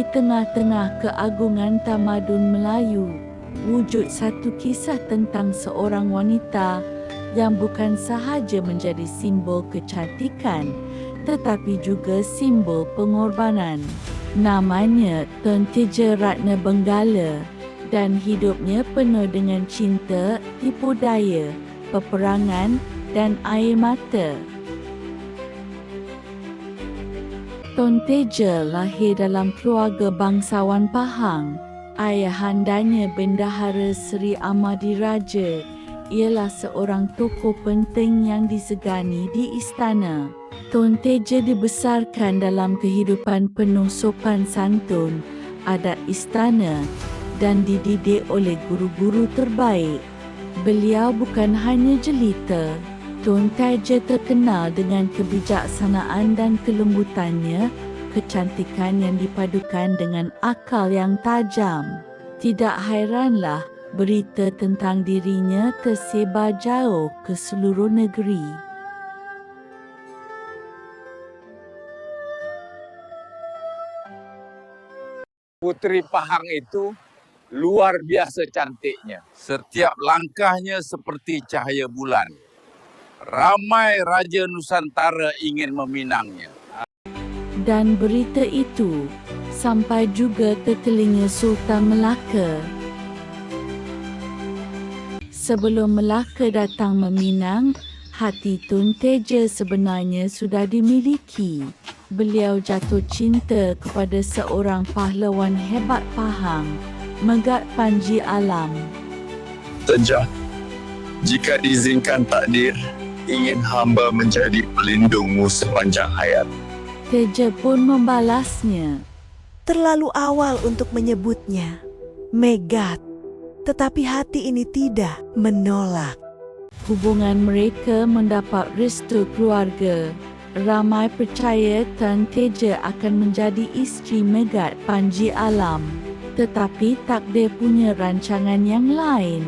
Tengah-tengah keagungan tamadun Melayu, wujud satu kisah tentang seorang wanita yang bukan sahaja menjadi simbol kecantikan tetapi juga simbol pengorbanan. Namanya Tun Teja Ratna Benggala dan hidupnya penuh dengan cinta, tipu daya, peperangan dan air mata. Tun Teja lahir dalam keluarga bangsawan Pahang. Ayahandanya Bendahara Seri Amadi Raja ialah seorang tokoh penting yang disegani di istana. Tun Teja dibesarkan dalam kehidupan penuh sopan santun, adat istana dan dididik oleh guru-guru terbaik. Beliau bukan hanya jelita, Tun Teja terkenal dengan kebijaksanaan dan kelembutannya, kecantikan yang dipadukan dengan akal yang tajam. Tidak hairanlah berita tentang dirinya tersebar jauh ke seluruh negeri. Putri Pahang itu luar biasa cantiknya. Setiap langkahnya seperti cahaya bulan. Ramai Raja Nusantara ingin meminangnya. Dan berita itu sampai juga ke telinga Sultan Melaka. Sebelum Melaka datang meminang, hati Tun Teja sebenarnya sudah dimiliki. Beliau jatuh cinta kepada seorang pahlawan hebat Pahang, Megat Panji Alam. Teja, jika diizinkan takdir, ingin hamba menjadi pelindungmu sepanjang hayat. Teja pun membalasnya. Terlalu awal untuk menyebutnya. Megat. Tetapi hati ini tidak menolak. Hubungan mereka mendapat restu keluarga. Ramai percaya Tan Teja akan menjadi isteri Megat Panji Alam. Tetapi takdir punya rancangan yang lain.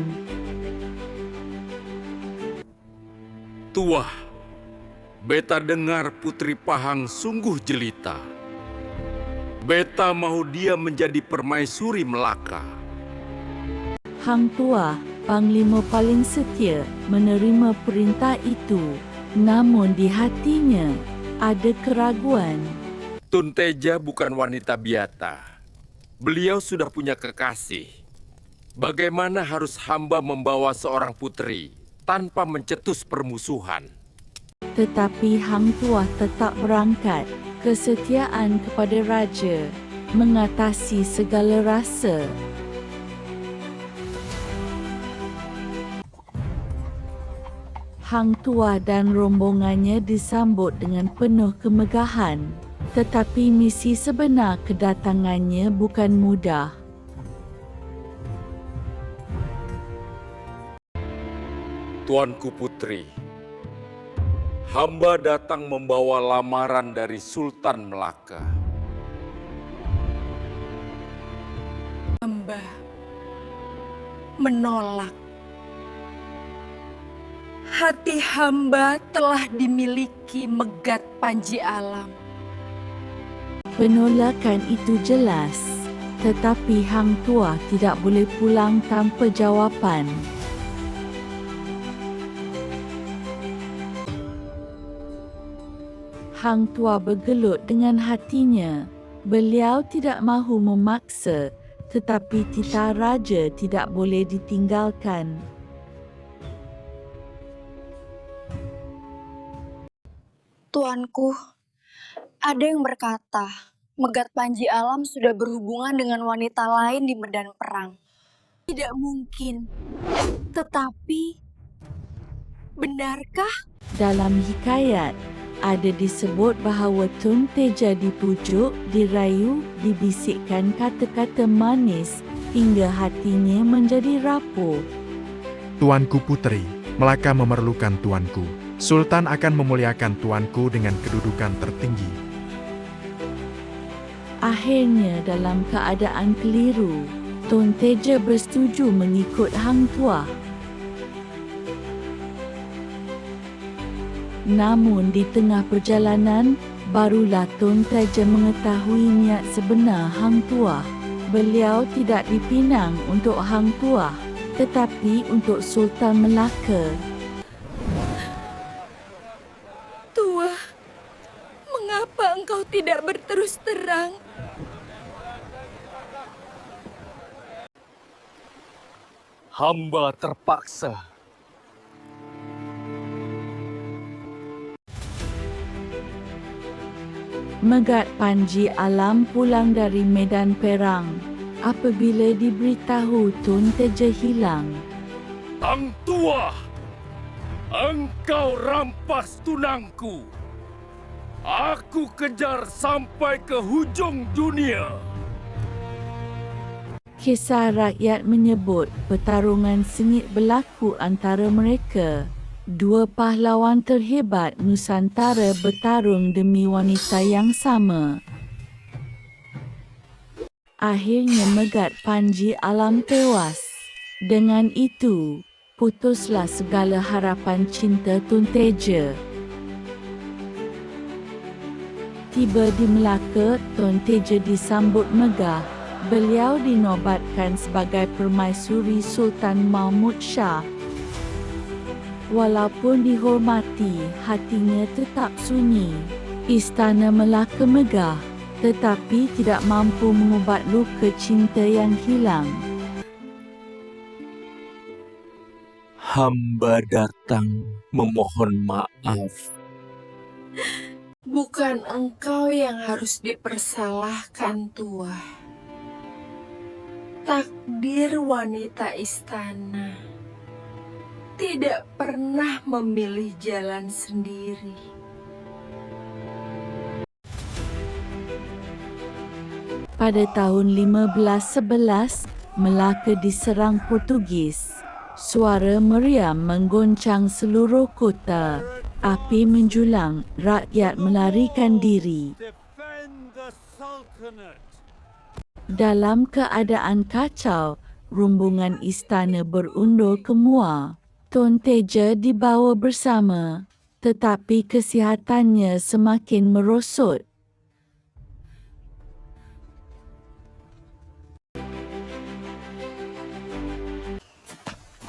Tuah, beta dengar Putri Pahang sungguh jelita. Beta mahu dia menjadi permaisuri Melaka. Hang Tuah, Panglima paling setia, menerima perintah itu. Namun di hatinya ada keraguan. Tun Teja bukan wanita biata. Beliau sudah punya kekasih. Bagaimana harus hamba membawa seorang putri tanpa mencetus permusuhan? Tetapi Hang Tuah tetap berangkat. Kesetiaan kepada Raja mengatasi segala rasa. Hang Tuah dan rombongannya disambut dengan penuh kemegahan. Tetapi misi sebenar kedatangannya bukan mudah. Tuanku Putri, hamba datang membawa lamaran dari Sultan Melaka. hamba menolak. Hati hamba telah dimiliki Megat Panji Alam. Penolakan itu jelas. Tetapi Hang Tuah tidak boleh pulang tanpa jawapan. Hang Tuah bergelut dengan hatinya. Beliau tidak mahu memaksa, tetapi titah raja tidak boleh ditinggalkan. Tuanku, ada yang berkata, Megat Panji Alam sudah berhubungan dengan wanita lain di medan perang. Tidak mungkin. Tetapi, benarkah? Dalam hikayat, ada disebut bahawa Tun Teja dipujuk, dirayu, dibisikkan kata-kata manis hingga hatinya menjadi rapuh. Tuanku Putri, Melaka memerlukan tuanku. Sultan akan memuliakan tuanku dengan kedudukan tertinggi. Akhirnya dalam keadaan keliru, Tun Teja bersetuju mengikut Hang Tuah. Namun di tengah perjalanan, Barulah Tun Teja mengetahui niat sebenar Hang Tuah. Beliau tidak dipinang untuk Hang Tuah, tetapi untuk Sultan Melaka. Tua, mengapa engkau tidak berterus terang? Hamba terpaksa. Megat Panji Alam pulang dari medan perang. Apabila diberitahu Tun Teja hilang, Hang Tua, engkau rampas tunangku. Aku kejar sampai ke hujung dunia. kisah rakyat menyebut pertarungan sengit berlaku antara mereka. Dua pahlawan terhebat Nusantara bertarung demi wanita yang sama. Akhirnya Megat Panji Alam tewas. Dengan itu, putuslah segala harapan cinta Tun Teja. Tiba di Melaka, Tun Teja disambut megah. Beliau dinobatkan sebagai permaisuri Sultan Mahmud Shah. Walaupun dihormati, hatinya tetap sunyi. Istana Melaka megah, tetapi tidak mampu mengubat luka cinta yang hilang. Hamba datang memohon maaf. Bukan engkau yang harus dipersalahkan, Tua. Takdir wanita istana tidak pernah memilih jalan sendiri. Pada tahun 1511, Melaka diserang Portugis. Suara meriam menggoncang seluruh kota. Api menjulang, rakyat melarikan diri. Dalam keadaan kacau, rumbungan istana berundur ke Muar. Tun Teja dibawa bersama, tetapi kesihatannya semakin merosot.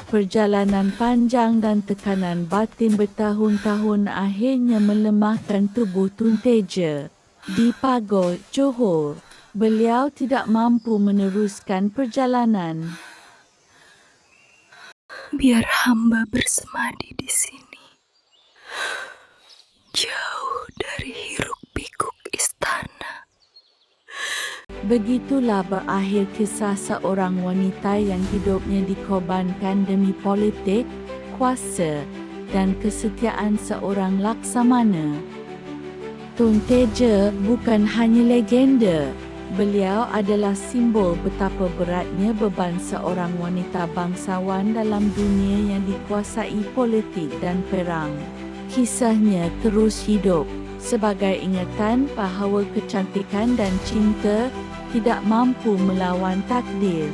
Perjalanan panjang dan tekanan batin bertahun-tahun akhirnya melemahkan tubuh Tun Teja. Di Pagoh, Johor, beliau tidak mampu meneruskan perjalanan. Biar hamba bersemadi di sini. Jauh dari hiruk pikuk istana. Begitulah berakhir kisah seorang wanita yang hidupnya dikorbankan demi politik, kuasa dan kesetiaan seorang laksamana. Tun Teja bukan hanya legenda, beliau adalah simbol betapa beratnya beban seorang wanita bangsawan dalam dunia yang dikuasai politik dan perang. Kisahnya terus hidup sebagai ingatan bahawa kecantikan dan cinta tidak mampu melawan takdir.